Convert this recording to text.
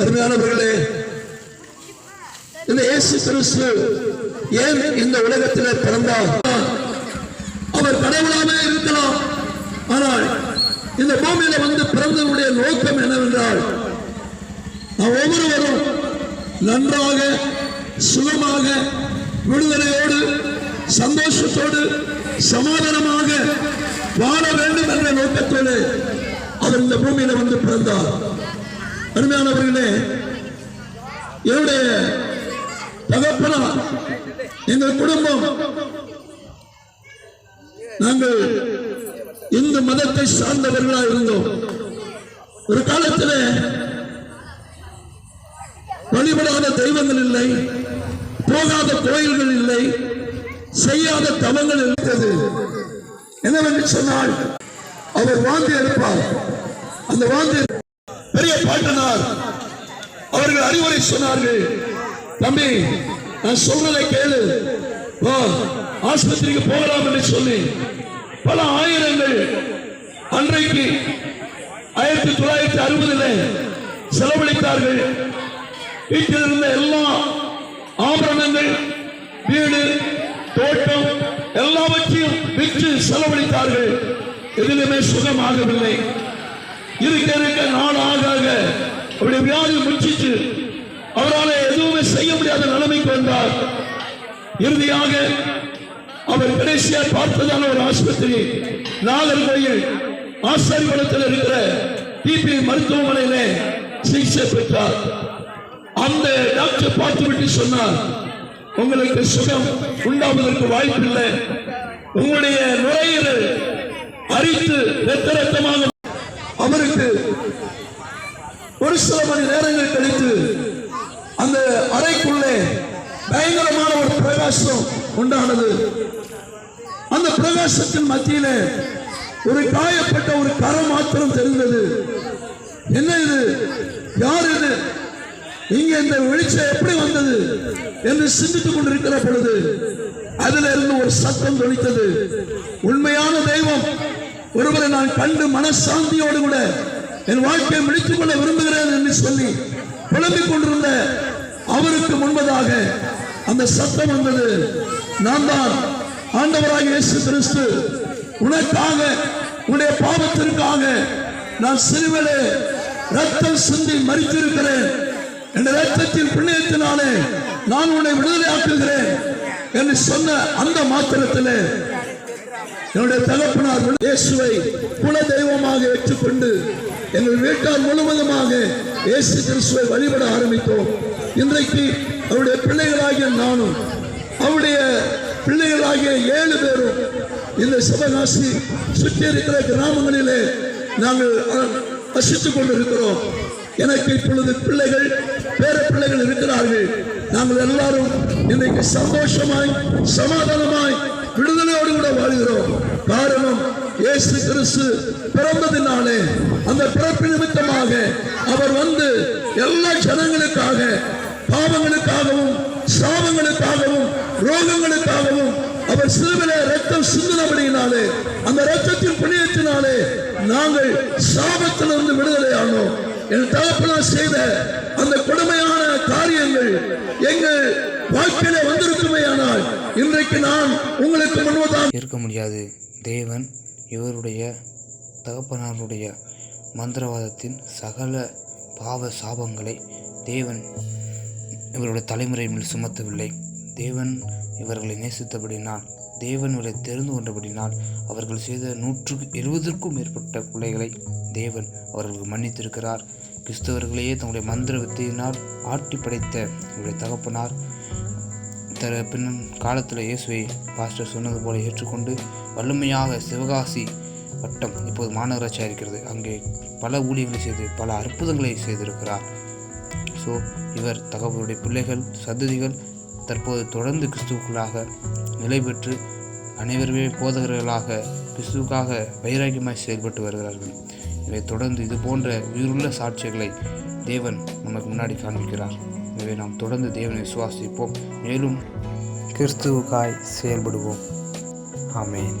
அருமையானவர்களே இந்த இயேசு கிறிஸ்து ஏன் இந்த உலகத்தில் பிறந்தார்? அவர் கடவுளாமே இருக்கலாம். ஆனால் இந்த பூமியில வந்து பிறந்தவருடைய நோக்கம் என்னவென்றால் நாம் ஒவ்வொருவரும் நன்றாக சுகமாக விடுதலையோடு சந்தோஷத்தோடு சமாதானமாக வாழ வேண்டும் என்ற நோக்கத்தோடு அவர் இந்த பூமியில வந்து பிறந்தார். அருமையானவர்களே என்னுடைய தகப்பனா எங்கள் குடும்பம் நாங்கள் இந்து மதத்தை சார்ந்தவர்களாக இருந்தோம். ஒரு காலத்தில் வழிபடாத தெய்வங்கள் இல்லை போகாத கோயில்கள் இல்லை செய்யாத தவங்கள் இருக்கிறது என்னவென்று சொன்னால் அவர் வாழ்ந்து இருப்பார் அந்த வாழ்ந்து பாட்டனார் அவர்கள் அறிவுரை சொன்னார்கள். தம்பி நான் சொல்றதை கேளு. ஆஸ்பத்திரிக்கு போகலாம் என்று சொல்லி பல ஆயிரங்கள் அன்றைக்கு ஆயிரத்தி தொள்ளாயிரத்தி அறுபதுல செலவழித்தார்கள். வீட்டில் இருந்த எல்லா ஆபரணங்கள் வீடு தோட்டம் எல்லாவற்றையும் விற்று செலவழித்தார்கள். எதிலுமே சுகமாகவில்லை. இருக்க இருக்க நாள் அவருடைய வியாதி முற்றிச்சு. அவரால் எதுவுமே செய்ய முடியாத நிலைமைக்கு வந்தார். இறுதியாக அவர் கடைசியா பார்த்ததான ஒரு ஆஸ்பத்திரி நாகர்கோயில் ஆசாரிபுரத்தில் இருக்கிற டிபி மருத்துவமனையில சிகிச்சை பெற்றார். அந்த டாக்டர் பார்த்து விட்டு சொன்னார் உங்களுக்கு சுகம் உண்டாவதற்கு வாய்ப்பில்லை. உங்களுடைய நுரையீரல் அரித்து ரத்த ரத்தமாக அவருக்கு ஒரு சில மணி நேரங்கள் கழித்து அந்த அறைக்குள்ளே பயங்கரமான ஒரு பிரகாசம் உண்டானது. அந்த பிரகாசத்தின் மத்தியிலே ஒரு காயப்பட்ட ஒரு கரம் மாத்திரம் தெரிந்தது. என்ன இது? யார் இது? இங்க இந்த வெளிச்சம் எப்படி வந்தது? என்று சிந்தித்துக் கொண்டிருக்கிற பொழுது அதில் இருந்து ஒரு சத்தம் தொழித்தது உண்மையான தெய்வம் ஒருவரை நான் கண்டு மனசாந்தியோடு கூட என் வாழ்க்கையை முடித்துக் கொள்ள விரும்புகிறேன் என்று சொல்லி புலம்பிக் கொண்டிருந்த அவருக்கு முன்பதாக அந்த சத்தம் வந்தது. நான் தான் ஆண்டவராக இயேசு கிறிஸ்து. உனக்காக உன்னுடைய பாவத்திற்காக நான் சிறுவிலே ரத்தம் சிந்தி மறித்திருக்கிறேன் என் ரத்தத்தின் புண்ணியத்தினாலே நான் உன்னை விடுதலையாக்குகிறேன் என்று சொன்ன அந்த மாத்திரத்திலே என்னுடைய தகப்பனார் இயேசுவை குல தெய்வமாக ஏற்றுக்கொண்டு எங்கள் வீட்டார் முழுவதுமாக இயேசு கிறிஸ்துவை வழிபட ஆரம்பித்தோம். இன்றைக்கு அவருடைய பிள்ளைகளாகிய நானும் அவருடைய பிள்ளைகளாகிய ஏழு பேரும் இந்த சிவகாசி சுற்றி இருக்கிற கிராமங்களிலே நாங்கள் வசித்துக் கொண்டிருக்கிறோம். எனக்கு இப்பொழுது பிள்ளைகள் பேர பிள்ளைகள் இருக்கிறார்கள். நாங்கள் எல்லாரும் இன்றைக்கு சந்தோஷமாய் சமாதானமாய் விடுதலையோடு கூட வாழ்கிறோம். காரணம் இயேசு கிறிஸ்து பிறந்ததினாலே அந்த பிறப்பு நிமித்தமாக அவர் வந்து எல்லா ஜனங்களுக்காக பாவங்களுக்காகவும் சாபங்களுக்காகவும் ரோகங்களுக்காகவும் அவர் சிறுவில ரத்தம் சிந்தினபடியினாலே அந்த ரத்தத்தின் புண்ணியத்தினாலே நாங்கள் சாபத்திலிருந்து விடுதலை ஆனோம் என் தகப்பனால் செய்த அந்த கொடுமையான காரியங்கள் எங்கள் வாழ்க்கையில வந்திருக்குமேயானால் இன்றைக்கு நான் உங்களுக்கு முன்பதாக இருக்க முடியாது. தேவன் இவருடைய தகப்பனாருடைய மந்திரவாதத்தின் சகல பாவ சாபங்களை தேவன் இவருடைய தலைமுறை மேல் சுமத்தவில்லை. தேவன் இவர்களை நேசித்தபடினால் தேவன் இவரை தெரிந்து கொண்டபடினால் அவர்கள் செய்த நூற்றுக்கு எழுபதற்கும் மேற்பட்ட பிள்ளைகளை தேவன் அவர்களுக்கு மன்னித்திருக்கிறார். கிறிஸ்தவர்களையே தங்களுடைய மந்திர வித்தையினால் ஆட்டி படைத்த இவருடைய தகப்பனார் தர பின் காலத்தில் இயேசுவை பாஸ்டர் சொன்னது போல ஏற்றுக்கொண்டு வலிமையாக சிவகாசி வட்டம் இப்போது மாநகராட்சியாக இருக்கிறது. அங்கே பல ஊழியர்களை செய்து பல அற்புதங்களை செய்திருக்கிறார். ஸோ இவர் தகவலுடைய பிள்ளைகள் சந்ததிகள் தற்போது தொடர்ந்து கிறிஸ்துவுக்குள்ளாக நிலை பெற்று அனைவருமே போதகர்களாக கிறிஸ்துவுக்காக வைராகியமாய் செயல்பட்டு வருகிறார்கள். இவை தொடர்ந்து இது போன்ற உயிருள்ள சாட்சிகளை தேவன் நமக்கு முன்னாடி காண்பிக்கிறார். எனவே நாம் தொடர்ந்து தேவனை விசுவாசிப்போம் மேலும் கிறிஸ்துவுக்காய் செயல்படுவோம். ஆமேன்.